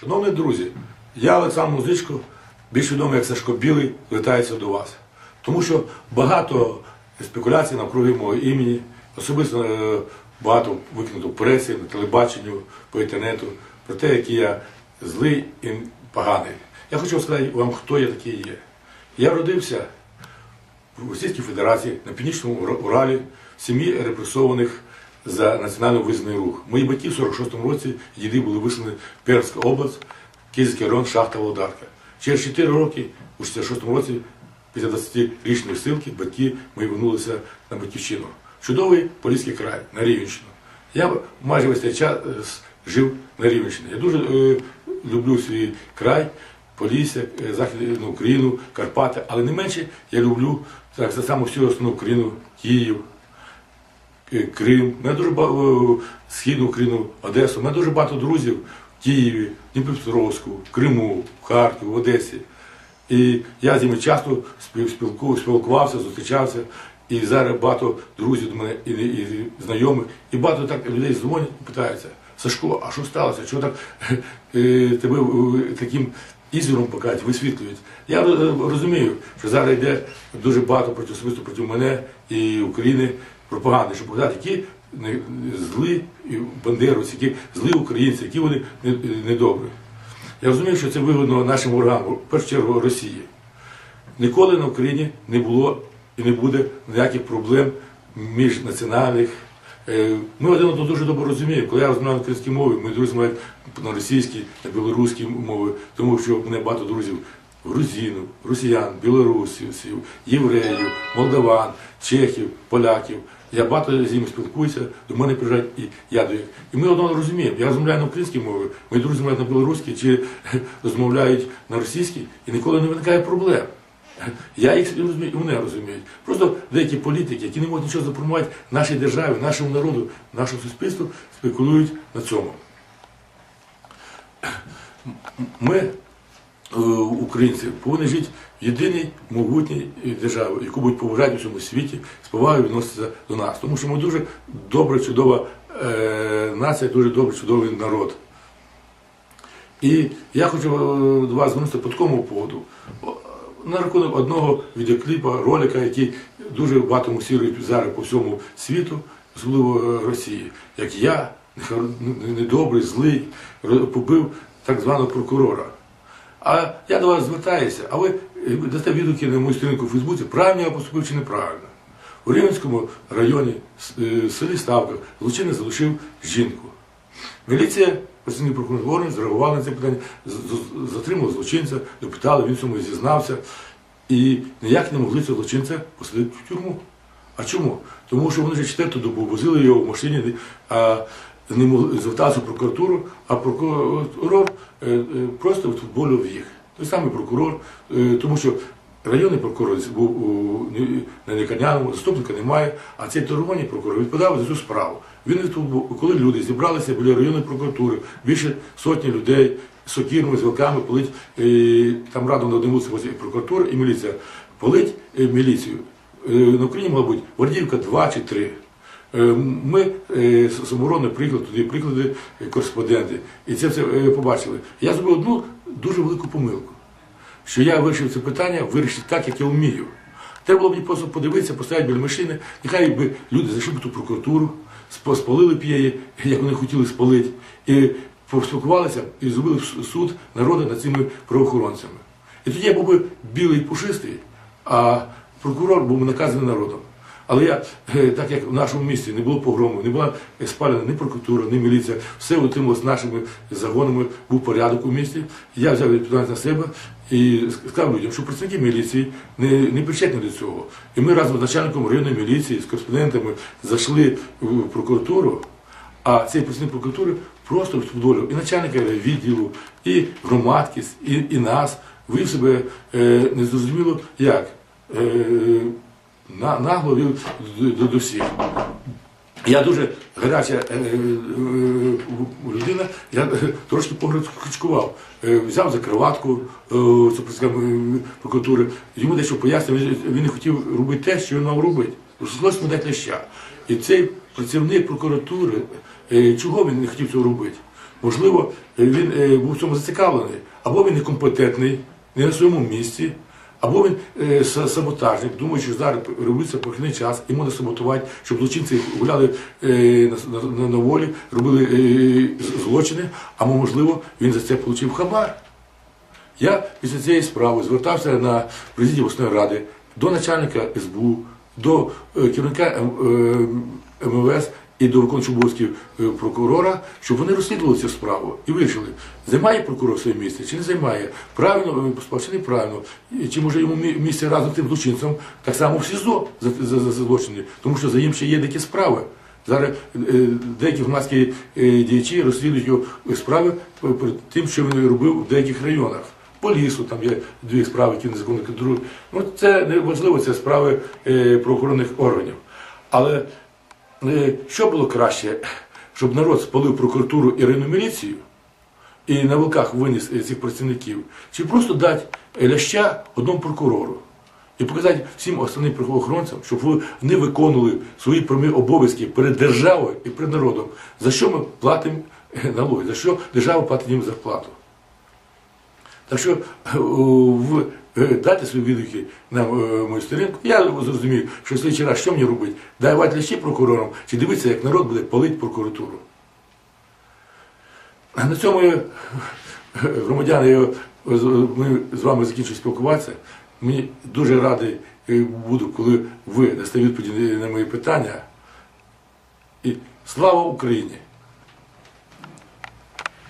Шановні друзі, я Олександр Музичко, більш відомий як Сашко Білий, звертаюся до вас. Тому що багато спекуляцій навкруги мого імені, особисто е, багато викинуто в пресі, на телебаченню, по інтернету, про те, який я злий і поганий. Я хочу сказати вам, хто я такий є. Я родився в Російській Федерації на Північному Ура- Уралі в сім'ї репресованих за національно визнаний рух. Мої батьки в 46-му році діди були вислані в Перську область, Київський район, шахта Володарка. Через 4 роки, у 66-му році, після 20-річної силки, батьки мої вернулися на батьківщину. Чудовий Поліський край на Рівенщину. Я майже весь час е, жив на Рівенщині. Я дуже е, люблю свій край, Полісся, е, Західну Україну, Карпати, але не менше я люблю так само всю основну Україну, Київ, Крим, у мене дуже багато Східну Україну, Одесу. У мене дуже багато друзів в Києві, Дніпропетровську, Криму, Харкові, в Одесі. І я з ними часто спіл- спілкувався, зустрічався. І зараз багато друзів до мене і, і знайомих, і багато так людей дзвонять і питаються, Сашко, а що сталося? Чого так е, тебе е, таким ізвіром покажуть, висвітлюють? Я розумію, що зараз йде дуже багато проти особисто проти мене і України пропаганди, щоб показати, які і бандеровці, які злі українці, які вони недобрі. Я розумію, що це вигодно нашим ворогам, в першу чергу Росії. Ніколи на Україні не було і не буде ніяких проблем міжнаціональних. Е, Ми один одного дуже добре розуміємо. Коли я розмовляю на українській мові, мої друзі мають на російській, на білоруській мові, тому що в мене багато друзів грузинів, росіян, білорусів, євреїв, молдаван, чехів, поляків. Я багато з ними спілкуюся, до мене приїжджають і я до них. І ми одного розуміємо. Я розмовляю на українській мові, мої друзі розмовляють на білоруській чи розмовляють на російській, і ніколи не виникає проблем. Я їх розумію, і вони розуміють. Просто деякі політики, які не можуть нічого запропонувати нашій державі, нашому народу, нашому суспільству, спекулюють на цьому. Ми, е, українці, повинні жити в єдиній могутній державі, яку будуть поважати у всьому світі, з повагою відноситися до нас. Тому що ми дуже добра, чудова е, нація, дуже добрий, чудовий народ. І я хочу е, до вас звернутися по такому поводу. На рахунок одного відеокліпа, ролика, який дуже багато мусірують зараз по всьому світу, особливо Росії, як я, недобрий, злий, побив так званого прокурора. А я до вас звертаюся, а ви е, дасте відгуки на мою сторінку в Фейсбуці, правильно я поступив чи неправильно. У Рівненському районі, е, селі Ставках, злочинець залишив жінку. Міліція, працівник прокурорних органів на це питання, з- з- затримали злочинця, допитали, він цьому зізнався. І ніяк не могли цього злочинця посадити в тюрму. А чому? Тому що вони вже четверту добу возили його в машині, а не могли звертатися в прокуратуру, а прокурор е, е, просто футболював їх. Той самий прокурор, е, тому що районний прокурор був на лікарняному, заступника немає, а цей торгований прокурор відповідав за цю справу. Він коли люди зібралися біля районної прокуратури, більше сотні людей сокірами, з вилками, полить там радом на одному вулиці возле прокуратури і міліція. Полить міліцію. На Україні, мабуть, Вардіївка 2 чи 3. Е, Ми е, з саморони приїхали туди, приклади е, кореспонденти, і це все побачили. Я зробив одну дуже велику помилку, що я вирішив це питання вирішити так, як я вмію. Треба було мені просто подивитися, поставити біля машини, нехай би люди зайшли б ту прокуратуру, спалили б її, як вони хотіли спалити, і поспілкувалися і зробили суд народу над цими правоохоронцями. І тоді я був би білий пушистий, а прокурор був наказаний народом. Але я, е, так як в нашому місті не було погрому, не була спалена ні прокуратура, ні міліція, все утрималось нашими загонами, був порядок у місті. Я взяв відповідальність на себе і сказав людям, що працівники міліції не, не причетні до цього. І ми разом з начальником районної міліції, з кореспондентами зайшли в прокуратуру, а цей працівник прокуратури просто відфутболив і начальника відділу, і громадськість, і, і нас. Вив себе е, незрозуміло як. Е, нагло вів до, до, всіх. Я дуже гаряча е, е, е, людина, я трошки пограчкував. Взяв за е, прокуратури, йому дещо пояснив, він, не хотів робити те, що він мав робити. Прийшлось дати ляща. І цей працівник прокуратури, чого він не хотів цього робити? можливо, він був в цьому зацікавлений, або він некомпетентний, не на своєму місці, або він е, саботажник, думаючи, що зараз революція прохідний час, і можна саботувати, щоб злочинці гуляли е, на, на, на волі, робили е, злочини, а можливо, він за це отримав хабар. Я після цієї справи звертався на президію обласної ради до начальника СБУ, до е, керівника М- е, МВС і до виконуючого е, прокурора, щоб вони розслідували цю справу і вирішили, займає прокурор своє місце чи не займає, правильно е, спав чи неправильно, чи може йому місце разом з тим злочинцем так само в СІЗО за, за, за, злочини, тому що за ним ще є такі справи. Зараз е, деякі громадські діячі розслідують його справи перед тим, що він робив в деяких районах. По лісу там є дві справи, які незаконно контролюють. Ну це не важливо, це справи правоохоронних органів. Але що було краще, щоб народ спалив прокуратуру і районну міліцію і на вилках виніс е, цих працівників, чи просто дати е, ляща одному прокурору і показати всім основним правоохоронцям, щоб вони виконували свої прямі обов'язки перед державою і перед народом, за що ми платимо е, налоги, за що держава платить їм зарплату. Так що е, в, е, дайте свої відгуки на е, мою сторінку. Я зрозумію, що в слідчий раз що мені робити? Давати лящі прокурорам чи дивитися, як народ буде палити прокуратуру. На цьому е, громадяни, ми з вами закінчимо спілкуватися. Мені дуже радий буду, коли ви дасте відповіді на мої питання. І слава Україні!